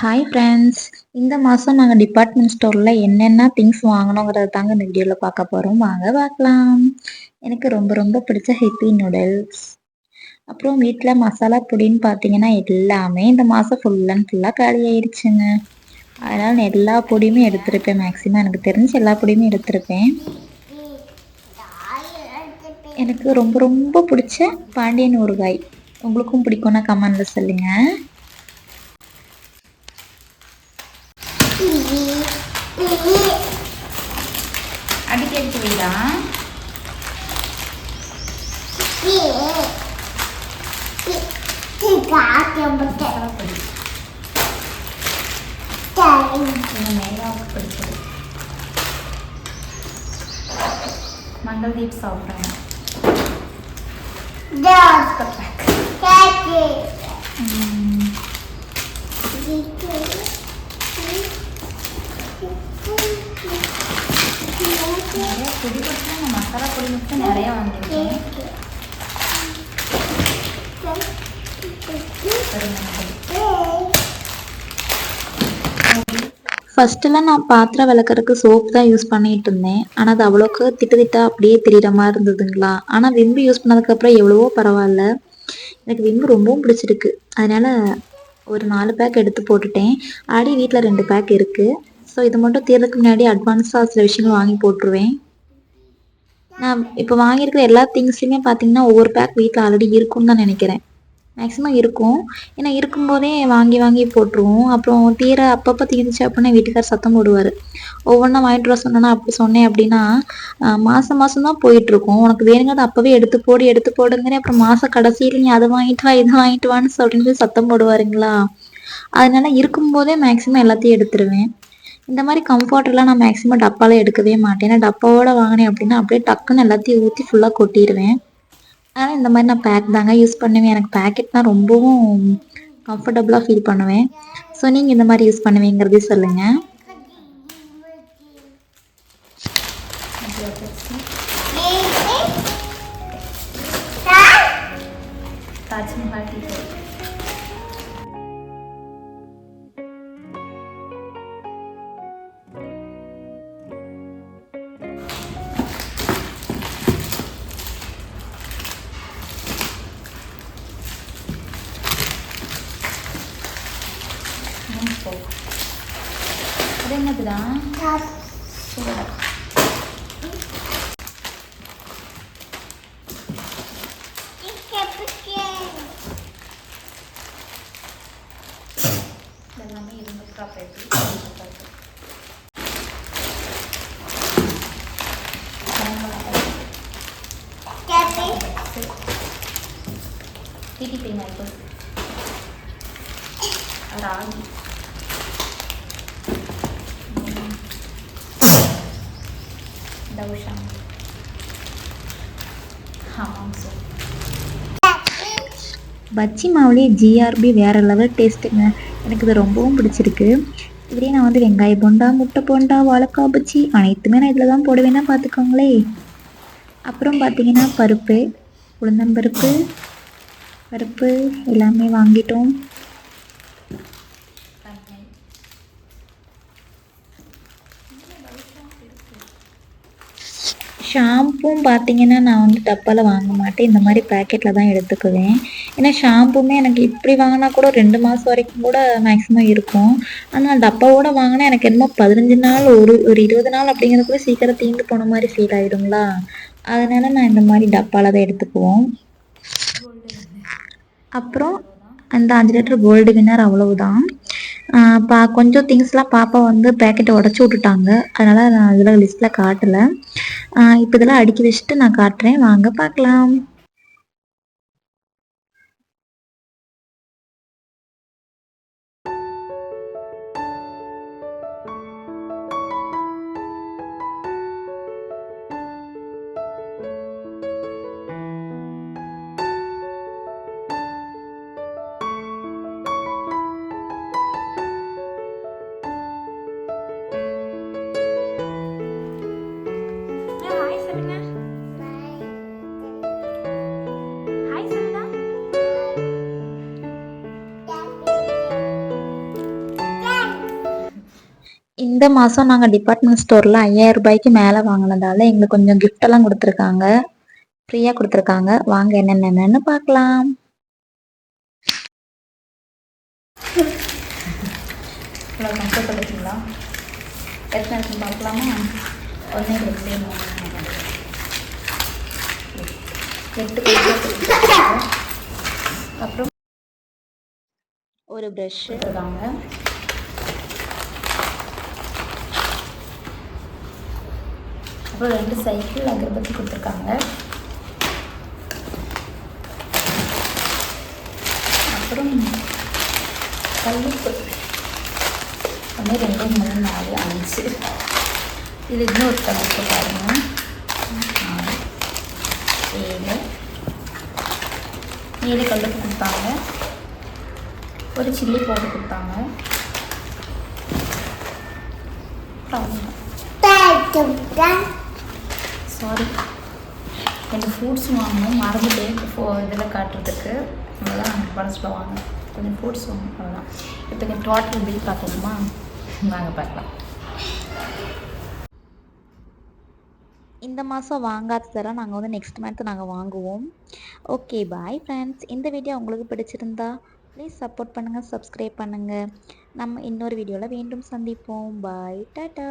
Hi friends இந்த மாதம் நாங்கள் டிபார்ட்மெண்ட் ஸ்டோரில் என்னென்ன திங்ஸ் வாங்கினோங்கிறத தாங்க இந்த வீடியோவில் பார்க்க போகிறோம் வாங்க பார்க்கலாம். எனக்கு ரொம்ப ரொம்ப பிடிச்ச ஹெப்பி நூடுல்ஸ். அப்புறம் வீட்டில் மசாலா பொடின்னு பார்த்தீங்கன்னா எல்லாமே இந்த மாதம் ஃபுல் அண்ட் ஃபுல்லாக காலி ஆயிடுச்சுங்க. அதனால் நான் எல்லா பொடியுமே எடுத்திருப்பேன். மேக்ஸிமம் எனக்கு தெரிஞ்ச எல்லா பொடியுமே எடுத்திருப்பேன். எனக்கு ரொம்ப ரொம்ப பிடிச்ச பாண்டியன் ஊறுகாய். உங்களுக்கும் பிடிக்கும்னா கமெண்டில் சொல்லுங்கள் ಅಡಿಕೆ ಇಡ್ತೀರಾ ಮಂಗಲ್ದೀಪ್ ಸಾಫ್ರ Daddy. Daddy. Mm. நிறைய பொடி மட்டும் நான் மசாலா பொடி மட்டும் நிறைய ஃபஸ்ட்டெல்லாம் நான் பாத்திரம் விளக்கறதுக்கு சோப் தான் யூஸ் பண்ணிட்டு இருந்தேன். ஆனால் அது அவ்வளோக்கு திட்டு திட்டா அப்படியே தெரியுற மாதிரி இருந்ததுங்களா? ஆனால் விம்பு யூஸ் பண்ணதுக்கப்புறம் எவ்வளவோ பரவாயில்ல. எனக்கு விம்பு ரொம்பவும் பிடிச்சிருக்கு. அதனால ஒரு நாலு பேக் எடுத்து போட்டுட்டேன். ஆடி வீட்டில் ரெண்டு பேக் இருக்குது ஸோ இது மட்டும் தீர்றதுக்கு முன்னாடி அட்வான்ஸாக சில விஷயங்கள் வாங்கி போட்டுருவேன். நான் இப்போ வாங்கியிருக்கிற எல்லா திங்ஸுமே பார்த்தீங்கன்னா ஒவ்வொரு பேக் வீட்டில் ஆல்ரெடி இருக்கும்னு தான் நினைக்கிறேன். மேக்ஸிமம் இருக்கும். ஏன்னா இருக்கும்போதே வாங்கி வாங்கி போட்டுருவோம். அப்புறம் தீர அப்பப்போ தீர்ந்துச்சு அப்படின்னா வீட்டுக்கார் சத்தம் போடுவார். ஒவ்வொன்றா வாங்கிட்டு வர சொன்னேன்னா அப்படி சொன்னேன் அப்படின்னா மாதம் மாதம் தான் போயிட்டுருக்கும். உனக்கு வேணுங்கிறத அப்போவே எடுத்து போடு எடுத்து போடுங்கிறேன். அப்புறம் மாதம் கடைசியில் நீ அதை வாங்கிட்டு வா இதை வாங்கிட்டு வான்னு சொல்லிட்டு சத்தம் போடுவாருங்களா? அதனால இருக்கும்போதே மேக்ஸிமம் எல்லாத்தையும் எடுத்துருவேன். இந்த மாதிரி கம்ஃபர்டெல்லாம் நான் மேக்ஸிமம் டப்பாவில் எடுக்கவே மாட்டேன். ஏன்னா டப்பாவோட வாங்கினேன் அப்படின்னா அப்படியே டக்குன்னு எல்லாத்தையும் ஊற்றி ஃபுல்லாக கொட்டிடுவேன் ஆனால் இந்த மாதிரி நான் பேக் தாங்க யூஸ் பண்ணுவேன். எனக்கு பேக்கெட்னால் ரொம்பவும் கம்ஃபர்டபுளாக ஃபீல் பண்ணுவேன். ஸோ நீங்கள் இந்த மாதிரி யூஸ் பண்ணுவீங்கிறதே சொல்லுங்கள் pouco. Cadê minha grana? Tá. Titi tinggal itu. Ragi. Ragi dough bajji மாவுலேயே GRB வேறு லெவல் டேஸ்ட்டுங்க எனக்கு இது ரொம்பவும் பிடிச்சிருக்கு. இதுலேயே நான் வந்து வெங்காய போண்டா முட்டை போண்டா வாழைக்காய் பஜ்ஜி அனைத்துமே நான் இதில் தான் போடுவேன்னா பார்த்துக்கோங்களே அப்புறம் பார்த்தீங்கன்னா பருப்பு உளுந்தம்பருப்பு பருப்பு எல்லாமே வாங்கிட்டோம். ஷாம்பும் பார்த்தீங்கன்னா நான் வந்து டப்பாவில் வாங்க மாட்டேன். இந்த மாதிரி பேக்கெட்டில் தான் எடுத்துக்குவேன். ஏன்னா ஷாம்புமே எனக்கு இப்படி வாங்கினா கூட ரெண்டு மாதம் வரைக்கும் கூட மேக்ஸிமம் இருக்கும். ஆனால் டப்பாவோட வாங்கினா எனக்கு என்னமோ பதினஞ்சு நாள் ஒரு ஒரு இருபது நாள் அப்படிங்கிறதுக்குள்ள சீக்கிரம் தீந்து போன மாதிரி ஃபீல் ஆயிடுங்களா அதனால நான் இந்த மாதிரி டப்பாவில் தான் எடுத்துக்குவோம். அப்புறம் அந்த அஞ்சு லிட்டர் கோல்டு வின்னர் அவ்வளவுதான். பா கொஞ்சம் திங்ஸ்லாம் பாப்பா வந்து பேக்கெட்டை உடச்சி விட்டுட்டாங்க. அதனால் நான் இதில் லிஸ்ட்டில் காட்டலை. இப்போ இதெல்லாம் அடுக்கி வச்சுட்டு நான் காட்டுறேன். வாங்க பார்க்கலாம் இந்த மாதம் நாங்கள் டிபார்ட்மெண்ட் ஸ்டோரில் ஐயாயிரம் ரூபாய்க்கு மேலே வாங்கினதால எங்களுக்கு கொஞ்சம் gift எல்லாம் கொடுத்துருக்காங்க. ஃப்ரீயாக கொடுத்துருக்காங்க. வாங்க என்னென்னன்னு பார்க்கலாம். இவ்வளோ எத்தனை இருக்குன்னு பார்க்கலாமா? ஒன்றே ரெண்டு. எட்டு அப்புறம் ஒரு ப்ரஷ்ஷு இருக்காங்க அப்புறம் ரெண்டு சைக்கிள் அகர்பத்தி கொடுத்துருக்காங்க. அப்புறம் கல்லுப்பு. ஒன்று ரெண்டு மூணு நாலு அஞ்சு. இது இன்னொரு கணக்கு பாருங்க. ஆறு ஏழு. ஏழு கல்லுப்பு கொடுத்தாங்க. ஒரு சில்லி போட்டு கொடுத்தாங்க. சாரி ரெண்டு ஃப்ரூட்ஸ் வாங்கணும். மறந்துட்டேன் ஃபோ இதில் காட்டுறதுக்கு. அவ்வளோதான் படத்தில் வாங்க கொஞ்சம் ஃப்ரூட்ஸ் வாங்கணும். அவ்வளோதான் இப்போ இங்கே டோட்டல் பில் பார்க்கணுமா? வாங்க பார்க்கலாம். இந்த மாதம் வாங்காததெல்லாம் நாங்கள் வந்து நெக்ஸ்ட் மந்த் நாங்கள் வாங்குவோம். ஓகே பாய் ஃப்ரெண்ட்ஸ் இந்த வீடியோ உங்களுக்கு பிடிச்சிருந்தா ப்ளீஸ் சப்போர்ட் பண்ணுங்கள் சப்ஸ்கிரைப் பண்ணுங்கள் நம்ம இன்னொரு வீடியோவில் மீண்டும் சந்திப்போம். பாய் டாட்டா